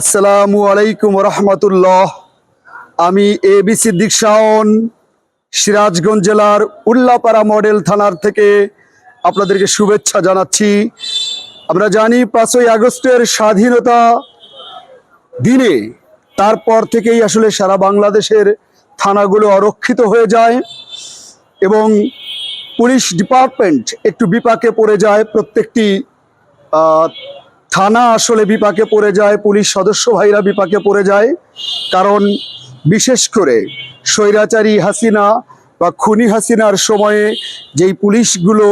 আসসালামু আলাইকুম রহমতুল্লাহ আমি এ বি সিদ্দিক শাওন সিরাজগঞ্জ জেলার উল্লাপাড়া মডেল থানার থেকে আপনাদেরকে শুভেচ্ছা জানাচ্ছি। আমরা জানি পাঁচই আগস্টের স্বাধীনতা দিনে, তারপর থেকেই আসলে সারা বাংলাদেশের থানাগুলো অরক্ষিত হয়ে যায় এবং পুলিশ ডিপার্টমেন্ট একটু বিপাকে পড়ে যায় প্রত্যেকটি থানা আসলে বিপাকে পড়ে যায়, পুলিশ সদস্য ভাইরা বিপাকে পড়ে যায়। কারণ বিশেষ করে স্বৈরাচারী হাসিনা বা খুনি হাসিনার সময়ে যেই পুলিশগুলো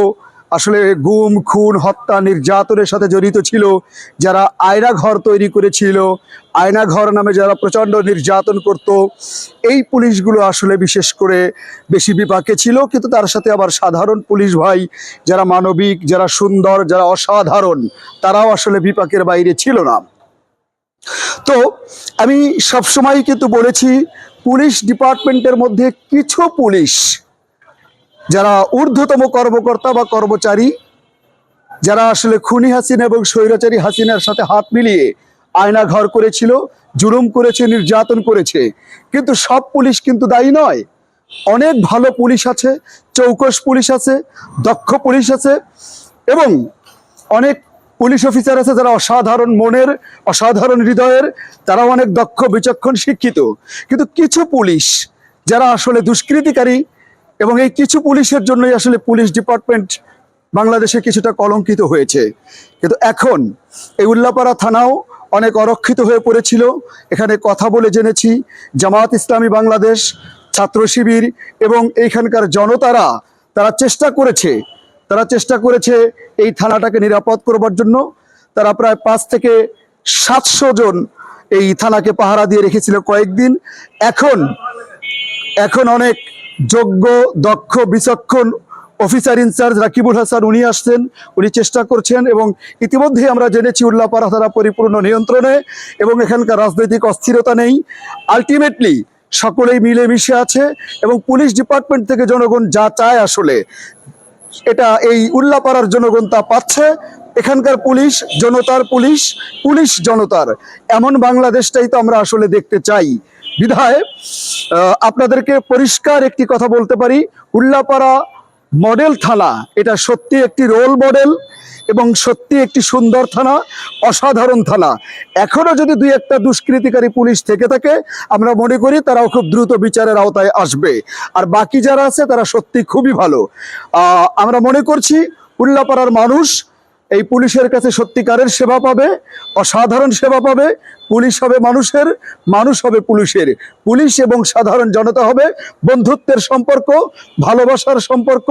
আসলে গুম, খুন, হত্যা, নির্যাতনের সাথে জড়িত ছিল যারা আয়না ঘর তৈরি করেছিল। আয়না ঘর নামে যারা প্রচণ্ড নির্যাতন করত, এই পুলিশগুলো আসলে বিশেষ করে বেশি বিপাকে ছিল। কিন্তু তার সাথে আবার সাধারণ পুলিশ ভাই, যারা মানবিক, যারা সুন্দর, যারা অসাধারণ, তারাও আসলে বিপাকের বাইরে ছিল না। তো আমি সবসময় কিন্তু বলেছি, পুলিশ ডিপার্টমেন্টের মধ্যে কিছু পুলিশ যারা ঊর্ধ্বতম কর্মকর্তা বা কর্মচারী, যারা আসলে খুনি হাসিনা এবং স্বৈরাচারী হাসিনার সাথে হাত মিলিয়ে আয়না ঘর করেছিল, জুলুম করেছে, নির্যাতন করেছে, কিন্তু সব পুলিশ কিন্তু দায়ী নয়। অনেক ভালো পুলিশ আছে, চৌকস পুলিশ আছে, দক্ষ পুলিশ আছে এবং অনেক পুলিশ অফিসার আছে যারা অসাধারণ মনের, অসাধারণ হৃদয়ের তারা অনেক দক্ষ, বিচক্ষণ, শিক্ষিত। কিন্তু কিছু পুলিশ যারা আসলে দুষ্কৃতিকারী এবং এই কিছু পুলিশের জন্যই আসলে পুলিশ ডিপার্টমেন্ট বাংলাদেশে কিছুটা কলঙ্কিত হয়েছে। কিন্তু এখন এই উল্লাপাড়া থানাও অনেক অরক্ষিত হয়ে পড়েছিল। এখানে কথা বলে জেনেছি জামাত ইসলামী বাংলাদেশ, ছাত্র শিবির এবং এইখানকার জনতারা, তারা চেষ্টা করেছে, তারা চেষ্টা করেছে এই থানাটাকে নিরাপদ করবার জন্য। তারা প্রায় পাঁচ থেকে সাতশো জন এই থানাকে পাহারা দিয়ে রেখেছিল কয়েকদিন। এখন এখন অনেক যোগ্য, দক্ষ, বিচক্ষণ অফিসার ইনচার্জ রাকিবুল হাসান উনি আসছেন। উনি চেষ্টা করছেন এবং ইতিমধ্যেই আমরা জেনেছি উল্লাপাড়া তারা পরিপূর্ণ নিয়ন্ত্রণে এবং এখানকার রাজনৈতিক অস্থিরতা নেই। আলটিমেটলি সকলেই মিলেমিশে আছে এবং পুলিশ ডিপার্টমেন্ট থেকে জনগণ যা চায় আসলে, এটা এই উল্লাপাড়ার জনগণ তা পাচ্ছে। এখানকার পুলিশ জনতার পুলিশ পুলিশ জনতার। এমন বাংলাদেশটাই তো আমরা আসলে দেখতে চাই। বিধায় আপনাদেরকে পরিষ্কার একটি কথা বলতে পারি। উল্লাপাড়া মডেল থানা, এটা সত্যি একটি রোল মডেল এবং সত্যি একটি সুন্দর থানা, অসাধারণ থানা। এখনও যদি দুই একটা দুষ্কৃতিকারী পুলিশ থেকে থাকে, আমরা মনে করি তারাও খুব দ্রুত বিচারের আওতায় আসবে। আর বাকি যারা আছে, তারা সত্যি খুবই ভালো। আমরা মনে করছি উল্লাপাড়ার মানুষ এই পুলিশের কাছে সত্যিকারের সেবা পাবে, অসাধারণ সেবা পাবে, পুলিশ হবে মানুষের, মানুষ হবে পুলিশের। পুলিশ এবং সাধারণ জনতা হবে বন্ধুত্বের সম্পর্ক, ভালোবাসার সম্পর্ক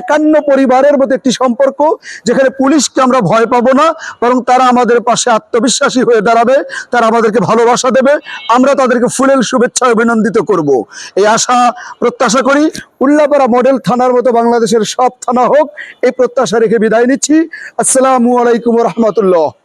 একান্ন পরিবারের মধ্যে একটি সম্পর্ক যেখানে পুলিশকে আমরা ভয় পাব না, বরং তারা আমাদের পাশে আত্মবিশ্বাসী হয়ে দাঁড়াবে, তারা আমাদেরকে ভালোবাসা দেবে, আমরা তাদেরকে ফুলেল শুভেচ্ছা অভিনন্দিত করব। এই আশা প্রত্যাশা করি, উল্লাপাড়া মডেল থানার মতো বাংলাদেশের সব থানা হোক, এই প্রত্যাশা রেখে বিদায় নিচ্ছি। আসসালামু আলাইকুম রহমতুল্লাহ।